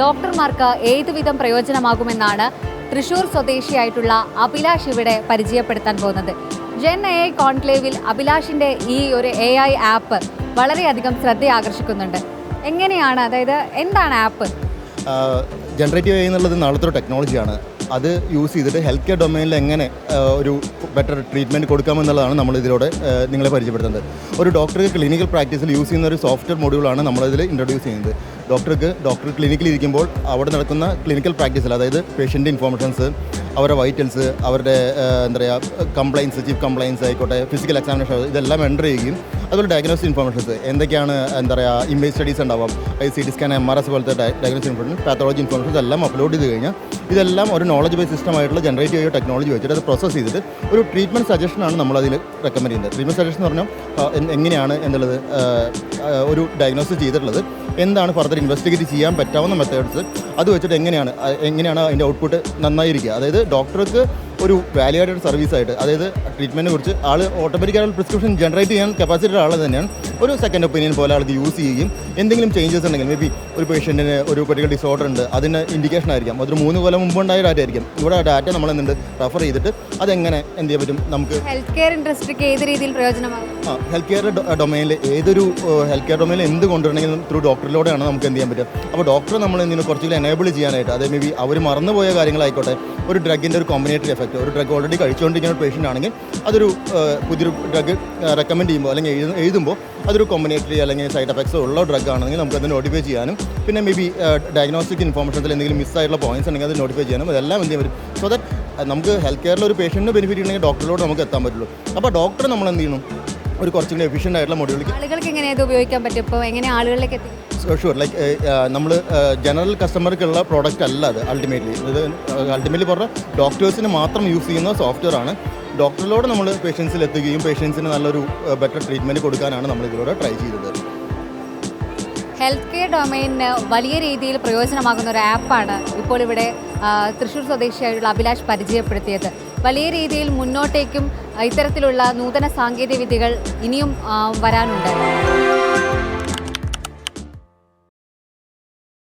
ഡോക്ടർമാർക്ക് ഏതുവിധം പ്രയോജനമാകുമെന്നാണ് തൃശൂർ സ്വദേശിയായിട്ടുള്ള അഭിലാഷ് ഇവിടെ പരിചയപ്പെടുത്താൻ പോകുന്നത്. ജെൻ എ ഐ കോൺക്ലേവിൽ അഭിലാഷിന്റെ ഈ ഒരു എ ഐ ആപ്പ് വളരെയധികം ശ്രദ്ധ ആകർഷിക്കുന്നുണ്ട് എങ്ങനെയാണ് അതായത് എന്താണ് ആപ്പ്? ജനറേറ്റീവ് എന്നുള്ളത് നാളത്തെ ഒരു ടെക്നോളജിയാണ്. അത് യൂസ് ചെയ്തിട്ട് ഹെൽത്ത് കെയർ ഡൊമൈനിൽ എങ്ങനെ ഒരു ബെറ്റർ ട്രീറ്റ്മെന്റ് കൊടുക്കാമെന്നുള്ളതാണ് നമ്മൾ ഇതിലൂടെ നിങ്ങളെ പരിചയപ്പെടുത്തുന്നത്. ഒരു ഡോക്ടർക്ക് ക്ലിനിക്കൽ പ്രാക്ടീസിൽ യൂസ് ചെയ്യുന്ന ഒരു സോഫ്റ്റ്വെയർ മൊഡ്യൂളാണ് നമ്മളിതിൽ ഇൻട്രൊഡ്യൂസ് ചെയ്യുന്നത്. ഡോക്ടർക്ക് ഡോക്ടർ ക്ലിനിക്കിൽ ഇരിക്കുമ്പോൾ അവിടെ നടക്കുന്ന ക്ലിനിക്കൽ പ്രാക്ടീസിൽ അതായത് പേഷ്യന്റ് ഇൻഫോർമേഷൻസ് അവരുടെ വൈറ്റൽസ് അവരുടെ എന്താ പറയുക കംപ്ലയിൻസ് ചീഫ് കംപ്ലയിൻസ് ആയിക്കോട്ടെ ഫിസിക്കൽ എക്സാമിനേഷൻ ഇതെല്ലാം എന്റർ ചെയ്യുകയും അതുപോലെ ഡയഗ്നോസ്റ്റിക് ഇൻഫോർമേഷൻസ് എന്തൊക്കെയാണ് എന്താ പറയുക ഇമേജ് സ്റ്റഡീസ് ഉണ്ടാവാം C T scan M R S പോലത്തെ ഡയഗ്നോസ്റ്റിക് ഇൻഫോർമേഷൻ പാത്തോളജി ഇൻഫോർമേഷൻസ് എല്ലാം അപ്ലോഡ് ചെയ്ത് കഴിഞ്ഞാൽ ഇതെല്ലാം ഒരു നോളജ് ബേസ് സിസ്റ്റം ആയിട്ടുള്ള ജനറേറ്റ് ചെയ്യുന്ന ടെക്നോളജി വെച്ചിട്ട് അത് പ്രോസസ്സ് ചെയ്തിട്ട് ഒരു ട്രീറ്റ്മെന്റ് സജഷനാണ് നമ്മളതിൽ റെക്കമെൻഡ് ചെയ്യുന്നത്. ട്രീറ്റ്മെന്റ് സജഷൻ എന്ന് പറഞ്ഞാൽ എങ്ങനെയാണ് എന്നുള്ളത് ഒരു ഡയഗ്നോസിസ് ചെയ്തിട്ടുള്ളത്. എന്താണ് ഫർദർ ഇൻവെസ്റ്റിഗേറ്റ് ചെയ്യാൻ പറ്റാവുന്ന മെത്തേഡ്സ് അത് വെച്ചിട്ട് എങ്ങനെയാണ് എങ്ങനെയാണ് അതിന്റെ ഔട്ട്പുട്ട് നന്നായിരിക്കുക? അതായത് ഡോക്ടർക്ക് ഒരു വാല്യുവേറ്റഡ് സർവീസ് ആയിട്ട് അതായത് ട്രീറ്റ്മെന്റിനെ കുറിച്ച് ആൾ ഓട്ടോമാറ്റിക്കായിട്ട് പ്രിസ്ക്രിപ്ഷൻ ജനറേറ്റ് ചെയ്യാൻ കപ്പാസിറ്റി ആൾ തന്നെയാണ്. ഒരു സെക്കൻഡ് ഒപ്പീനിയൻ പോലെ ആൾക്ക് യൂസ് ചെയ്യുകയും എന്തെങ്കിലും ചേഞ്ചസ് ഉണ്ടെങ്കിൽ മേ ബി ഒരു പേഷ്യന്റിന് ഒരു പെർട്ടിക്കുലർ ഡിസോർഡർ ഉണ്ട് അതിന് ഇൻഡിക്കേഷൻ ആയിരിക്കാം. അതൊരു മൂന്ന് കൊല്ലം മുമ്പ് ഉണ്ടായ ഡാറ്റ ആയിരിക്കും. ഇവിടെ ആ ഡാറ്റ നമ്മൾ എന്തുണ്ട്? റെഫർ ചെയ്തിട്ട് അതെങ്ങനെ എന്ത് ചെയ്യാൻ പറ്റും? നമുക്ക് ഹെൽത്ത് കെയർ ഇൻഡസ്ട്രിക്ക് ഏത് രീതിയിൽ പ്രയോജനമാകും? ആ ഹെൽത്ത് കെയർ ഡൊമൈനിൽ ഏതൊരു ഹെൽത്ത് കെയർ ഡൊമൈനിൽ എന്ത് കൊണ്ടുവരണമെങ്കിലും ത്രൂ ഡോക്ടറിലൂടെയാണ് നമുക്ക് എന്ത് ചെയ്യാൻ പറ്റുക. അപ്പോൾ ഡോക്ടർ നമ്മൾ എന്തെങ്കിലും കുറച്ചുകൂടി എനേബിൾ ചെയ്യാനായിട്ട് അതായത് മേ ബി അവർ മറന്നുപോയ കാര്യങ്ങളായിക്കോട്ടെ ഒരു ഡ്രഗിന്റെ ഒരു കോമ്പിനേറ്ററി എഫക്റ്റ് ഒരു ഡ്രഗ് ഓൾറെഡി കഴിച്ചുകൊണ്ടിരിക്കുന്ന ഒരു പേഷ്യന്റ് ആണെങ്കിൽ അതൊരു പുതിയൊരു ഡ്രഗ് റെക്കമെൻഡ് ചെയ്യുമ്പോൾ അല്ലെങ്കിൽ എഴുതുമ്പോൾ അതൊരു കോമ്പിനേറ്ററി അല്ലെങ്കിൽ സൈഡ് എഫക്ട്സ് ഉള്ള ഡ്രഗ് ആണെങ്കിൽ നമുക്ക് അത് നോട്ടിഫൈ ചെയ്യാനും പിന്നെ മേ ബി ഡയഗ്നോസ്റ്റിക് ഇൻഫോർമേഷനിൽ എന്തെങ്കിലും മിസ്സായിട്ടുള്ള പോയിന്റ്സ് ഉണ്ടെങ്കിൽ അത് നോട്ടിഫൈ ചെയ്യാനും അതെല്ലാം എന്ത് ചെയ്യാൻ പറ്റും. സോ ദാറ്റ് നമുക്ക് ഹെൽത്ത് കെയറിൽ ഒരു പേഷ്യന്റിന് ബെനിഫിറ്റ് ഉണ്ടെങ്കിൽ ഡോക്ടറിലോട് നമുക്ക് എത്താൻ പറ്റുള്ളൂ. അപ്പോൾ ഡോക്ടർ നമ്മൾ എന്ത് ചെയ്യണം? ഒരു കുറച്ചും കൂടി എഫിഷ്യന്റ് ആയിട്ടുള്ള മൊഡ്യൂളിലേക്ക് ആളുകൾക്ക് എങ്ങനെ ഇത് ഉപയോഗിക്കാൻ പറ്റും? ഇപ്പോൾ എങ്ങനെ ആളുകളിലേക്ക് എത്തി ഷുവർ ലൈക്ക് നമ്മൾ ജനറൽ കസ്റ്റമർക്കുള്ള പ്രോഡക്റ്റ് അല്ല അത് അൾട്ടിമേറ്റ്ലി ഇത് അൾട്ടിമേറ്റ്ലി പറഞ്ഞാൽ ഡോക്ടേഴ്സിന് മാത്രം യൂസ് ചെയ്യുന്ന സോഫ്റ്റ്വെയർ ആണ്. ഡോക്ടറിലൂടെ നമ്മൾ പേഷ്യൻസിൽ എത്തുകയും പേഷ്യൻസിന് നല്ലൊരു ബെറ്റർ ട്രീറ്റ്മെന്റ് കൊടുക്കാനാണ് നമ്മൾ ഇതിലൂടെ ട്രൈ ചെയ്തത്. ഹെൽത്ത് കെയർ ഡൊമൈനിന് വലിയ രീതിയിൽ പ്രയോജനമാകുന്ന ഒരു ആപ്പാണ് ഇപ്പോൾ ഇവിടെ തൃശ്ശൂർ സ്വദേശിയായിട്ടുള്ള അഭിലാഷ് പരിചയപ്പെടുത്തിയത്. വലിയ രീതിയിൽ മുന്നോട്ടേക്കും ഇത്തരത്തിലുള്ള നൂതന സാങ്കേതിക വിദ്യകൾ ഇനിയും വരാനുണ്ട്.